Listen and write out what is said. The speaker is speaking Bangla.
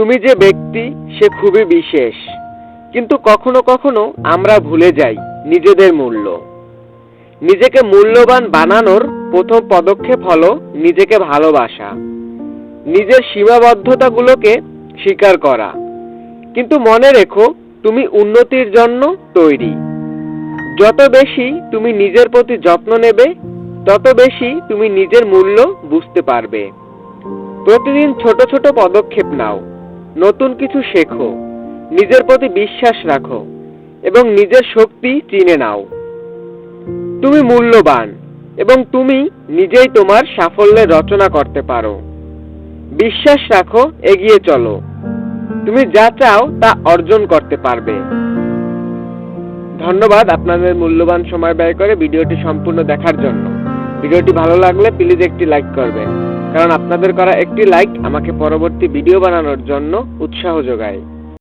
তুমি যে ব্যক্তি, সে খুবই বিশেষ। কিন্তু কখনো কখনো আমরা ভুলে যাই নিজেদের মূল্য। নিজেকে মূল্যবান বানানোর প্রথম পদক্ষেপ হলো নিজেকে ভালোবাসা। নিজের সীমাবদ্ধতাগুলোকে স্বীকার করা। কিন্তু মনে রেখো, তুমি উন্নতির জন্য তৈরি। যত বেশি তুমি নিজের প্রতি যত্ন নেবে, তত বেশি তুমি নিজের মূল্য বুঝতে পারবে। প্রতিদিন ছোট ছোট পদক্ষেপ নাও। নতুন কিছু শেখো, নিজের প্রতি বিশ্বাস রাখো, এবং নিজের শক্তি চিনে নাও। তুমি মূল্যবান, এবং তুমি নিজেই তোমার সাফল্যের রচনা করতে পারো। বিশ্বাস রাখো, এগিয়ে চলো। তুমি যা চাও তা অর্জন করতে পারবে। ধন্যবাদ আপনাদের মূল্যবান সময় ব্যয় করে ভিডিওটি সম্পূর্ণ দেখার জন্য। ভিডিওটি ভালো লাগলে প্লিজ একটি লাইক করবেন। কারণ আপনাদের করা একটি লাইক আমাকে পরবর্তী ভিডিও বানানোর জন্য উৎসাহ যোগায়।